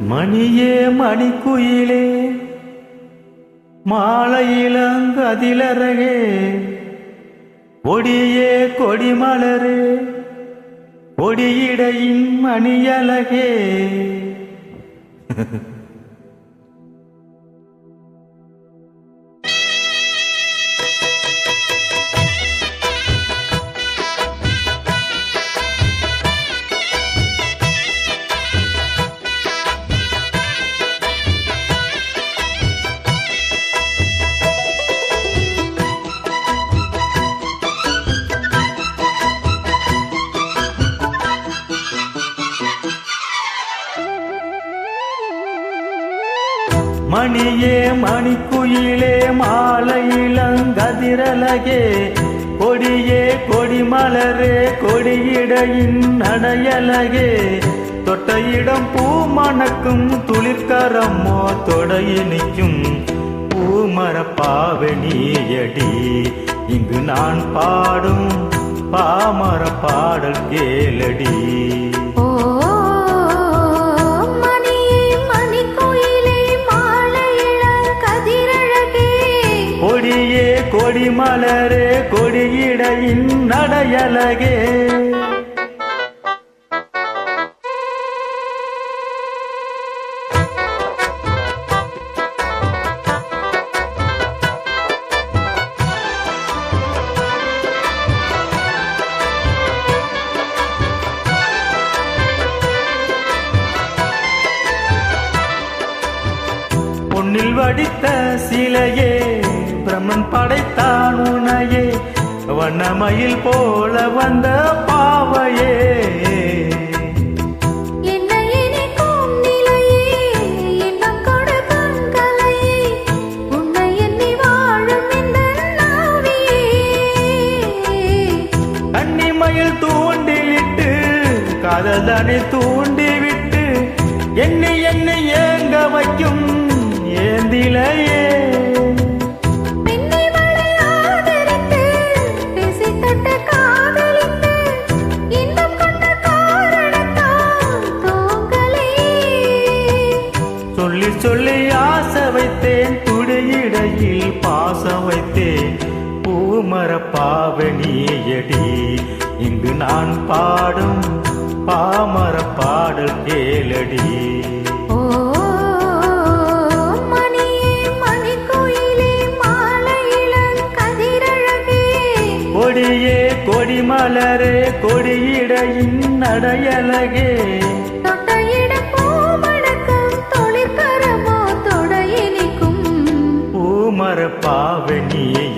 மணியே மணிக்குயிலே மாலையிலங்கதிலரகே கொடியே கொடிமலரே கொடியிடையின் மணியழகே. மணியே மணிக்குயிலே மாலையிலங்கதிரலகே. கொடியே கொடிமலரே கொடியிடையின் நடையலகே. தொட்டையிடம் பூ மணக்கும் துளிர்கரமோ தொடையினிக்கும் பூமரப்பாவணியடி இங்கு நான் பாடும் பாமர பாடல் கேளடி. மலரே கொடியிடையின் நடையலகே. பொன்னில் வடித்த சிலையே பிரம்மன் படைத்தான் உனையே. வண்ணமயில் போல வந்த பாவையே. என்னை தூண்டிலிட்டு காதலனை தூண்டிவிட்டு எண்ணி எண்ணி ஏங்க வைக்கும் ஏந்திலையே. பூமர பாவனியடி இங்கு நான் பாடும் பாமர பாடல் கேளடி கொடியே கொடிமலரே கொடியிடையின் நடையலகே தொட்ட இடம்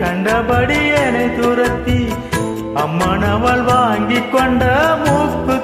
கண்டபடி என்னை துரத்தி அம்மனவள் வாங்கி கொண்ட மூக்குத்தி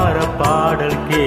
பாடல் கே